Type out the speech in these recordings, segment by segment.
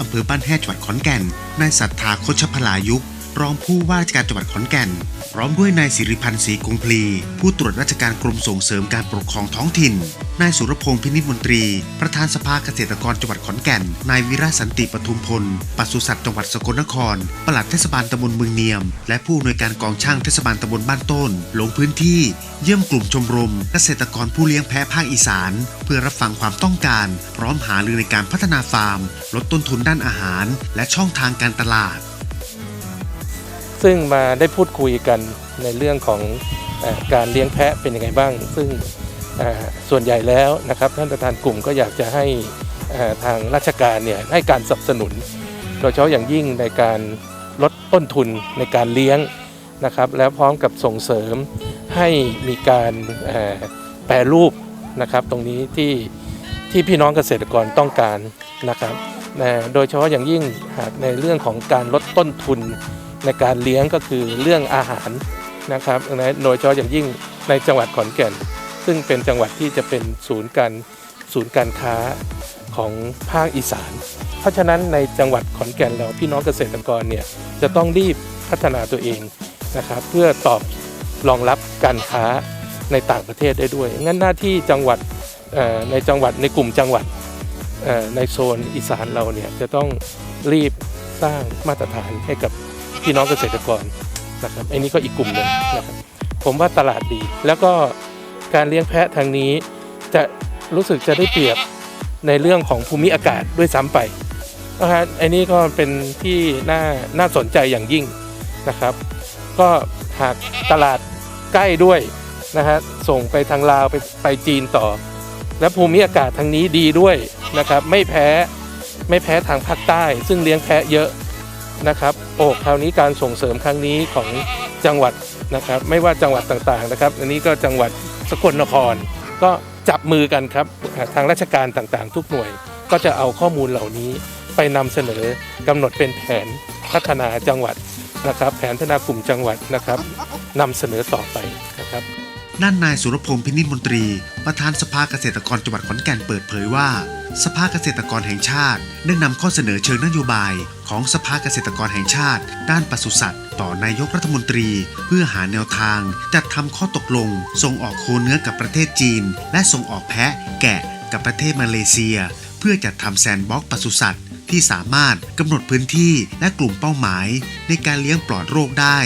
อำเภอบ้านแฮจังหวัดขอนแก่นนายศรัทธาโคชพลายุก รองผู้ว่าราชการจังหวัดขอนแก่น พร้อมด้วยนายสิริพันธ์ศรีกรุงพลี ผู้ตรวจราชการกรมส่งเสริมการปกครองท้องถิ่น นายสุรพงศ์พินิจมนตรี ประธานสภาเกษตรกรจังหวัดขอนแก่น นายวิระสันติปทุมพลปศุสัตว์จังหวัดสกลนคร ปลัดเทศบาลตำบลเมืองเนียม และผู้อำนวยการกองช่างเทศบาลตำบลบ้านต้น ลงพื้นที่ เยี่ยมกลุ่มชมรม เกษตรกรผู้เลี้ยงแพะภาคอีสาน เพื่อรับฟังความต้องการ พร้อมหารือในการพัฒนาฟาร์ม ลดต้นทุนด้านอาหาร และช่องทางการตลาด ซึ่งมาได้พูดคุยกันในเรื่องของอการเลี้ยงแพะเป็นยังไงบ้าง ซึ่งส่วนใหญ่แล้วนะครับท่านประธานกลุ่มก็อยากจะให้ทางราชการเนี่ยให้การสนับสนุน โดยเฉพาะอย่างยิ่งในการลดต้นทุนในการเลี้ยงนะครับแล้วพร้อมกับส่งเสริมให้มีการแปรรูปนะครับตรงนี้ที่ที่พี่น้องเกษตรกรต้องการนะครับโดยเฉพาะอย่างยิ่งหากในเรื่องของการลดต้นทุน ในการเลี้ยงก็คือเรื่องอาหารนะครับโดยเฉพาะอย่างยิ่งในจังหวัดขอนแก่น ซึ่งเป็นจังหวัดที่จะเป็นศูนย์การศูนย์การค้าของภาคอีสาน เพราะฉะนั้นในจังหวัดขอนแก่นเราพี่น้องเกษตรกรเนี่ยจะต้องรีบพัฒนาตัวเองนะครับเพื่อตอบรองรับการค้าในต่างประเทศได้ด้วย งั้นหน้าที่จังหวัดในจังหวัดในกลุ่มจังหวัดในโซนอีสานเราเนี่ยจะต้องรีบสร้างมาตรฐานให้กับ พี่น้องเกษตรกรนะครับอันนี้ก็อีกกลุ่มหนึ่งนะครับผมว่าตลาดดี แล้วก็การเลี้ยงแพะทางนี้จะรู้สึกจะได้เปรียบในเรื่องของภูมิอากาศด้วยซ้ำไปนะฮะอันนี้ก็เป็นที่น่าน่าสนใจอย่างยิ่งนะครับ ก็หากตลาดใกล้ด้วยนะฮะส่งไปทางลาวไปไปจีนต่อ และภูมิอากาศทางนี้ดีด้วยนะครับ ไม่แพ้ไม่แพ้ทางภาคใต้ ซึ่งเลี้ยงแพะเยอะ นะครับโอ้คราวนี้การส่งเสริมครั้งนี้ของจังหวัดนะครับ ไม่ว่าจังหวัดต่างๆนะครับ อันนี้ก็จังหวัดสกลนคร ก็จับมือกันครับทางราชการต่างๆ ทุกหน่วยก็จะเอาข้อมูลเหล่านี้ไปนำเสนอกำหนดเป็นแผนพัฒนาจังหวัดนะครับ แผนพัฒนากลุ่มจังหวัดนะครับนำเสนอต่อไปนะครับ ด้านนายสุรพงศ์พินิจมนตรี ประธานสภาเกษตรกรจังหวัดขอนแก่นเปิดเผยว่า สภาเกษตรกรแห่งชาติ ได้นำข้อเสนอเชิงนโยบาย ของสภาเกษตรกรแห่งชาติ ด้านปศุสัตว์ ต่อนายกรัฐมนตรี เพื่อหาแนวทาง จัดทำข้อตกลง ส่งออกโคเนื้อกับประเทศจีน และส่งออกแพะ แกะ กับประเทศมาเลเซีย เพื่อจัดทำแซนด์บ็อกปศุสัตว์ที่สามารถกำหนดพื้นที่และกลุ่มเป้าหมาย ในการเลี้ยงปลอดโรคได้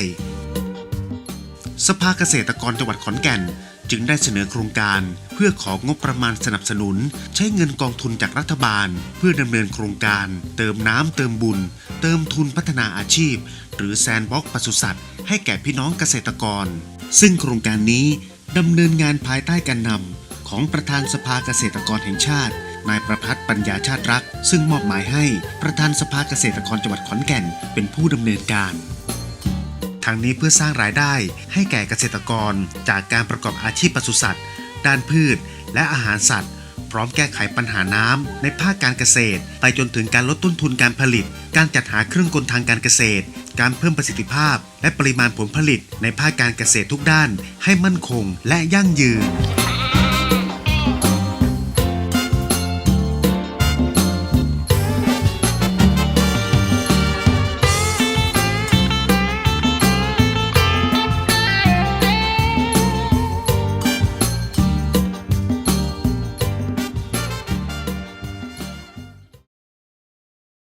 สภาเกษตรกรจังหวัดขอนแก่น จึงได้เสนอโครงการ เพื่อของงบประมาณสนับสนุน ใช้เงินกองทุนจากรัฐบาล เพื่อดำเนินโครงการ เติมน้ำเติมบุญ เติมทุนพัฒนาอาชีพ หรือแซนบ็อกปศุสัตว์ให้แก่พี่น้องเกษตรกร ซึ่งโครงการนี้ดำเนินงานภายใต้การนำของประธานสภาเกษตรกรแห่งชาตินายประพัฒน์ปัญญาชาติรัก ซึ่งมอบหมายให้ประธานสภาเกษตรกรจังหวัดขอนแก่น เป็นผู้ดำเนินการ ทางนี้เพื่อสร้างรายได้ให้แก่เกษตรกร จากการประกอบอาชีพปศุสัตว์ ด้านพืช และอาหารสัตว์ พร้อมแก้ไขปัญหาน้ำในภาคการเกษตร ไปจนถึงการลดต้นทุนการผลิต การจัดหาเครื่องกลทางการเกษตร การเพิ่มประสิทธิภาพ และปริมาณผลผลิตในภาคการเกษตรทุกด้าน ให้มั่นคงและยั่งยืน